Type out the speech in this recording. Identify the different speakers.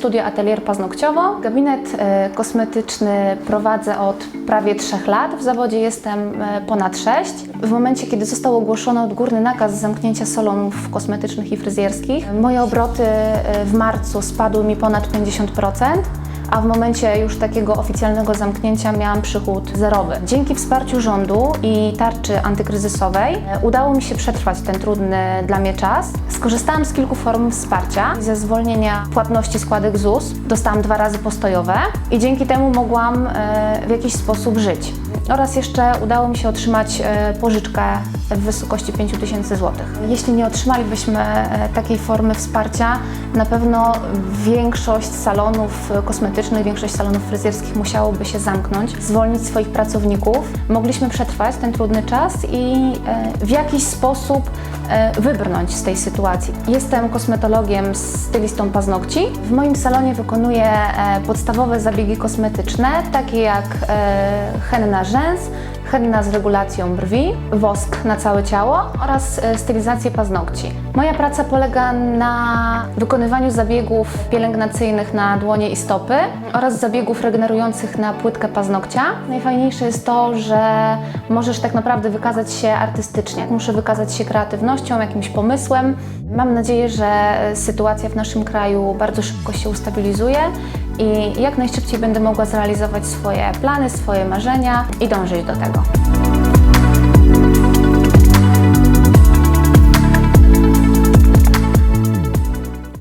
Speaker 1: studio Atelier Paznokciowo. Gabinet e, kosmetyczny prowadzę od prawie trzech lat. W zawodzie jestem e, ponad sześć. W momencie, kiedy został ogłoszony odgórny nakaz zamknięcia salonów kosmetycznych i fryzjerskich, moje obroty e, w marcu spadły mi ponad 50%. A w momencie już takiego oficjalnego zamknięcia miałam przychód zerowy. Dzięki wsparciu rządu i tarczy antykryzysowej e, udało mi się przetrwać ten trudny dla mnie czas. Skorzystałam z kilku form wsparcia. Ze zwolnienia płatności składek ZUS dostałam dwa razy postojowe i dzięki temu mogłam e, w jakiś sposób żyć. Oraz jeszcze udało mi się otrzymać e, pożyczkę w wysokości 5000 zł. Jeśli nie otrzymalibyśmy e, takiej formy wsparcia, na pewno większość salonów kosmetycznych, większość salonów fryzjerskich musiałoby się zamknąć, zwolnić swoich pracowników. Mogliśmy przetrwać ten trudny czas i e, w jakiś sposób e, wybrnąć z tej sytuacji. Jestem kosmetologiem, stylistą paznokci. W moim salonie wykonuję e, podstawowe zabiegi kosmetyczne, takie jak e, henna rzęs, henna z regulacją brwi, wosk na całe ciało oraz e, stylizację paznokci. Moja praca polega na wykonywaniu zabiegów pielęgnacyjnych na dłonie i stopy oraz zabiegów regenerujących na płytkę paznokcia. Najfajniejsze jest to, że możesz tak naprawdę wykazać się artystycznie. Muszę wykazać się kreatywnością, jakimś pomysłem. Mam nadzieję, że sytuacja w naszym kraju bardzo szybko się ustabilizuje i jak najszybciej będę mogła zrealizować swoje plany, swoje marzenia i dążyć do tego.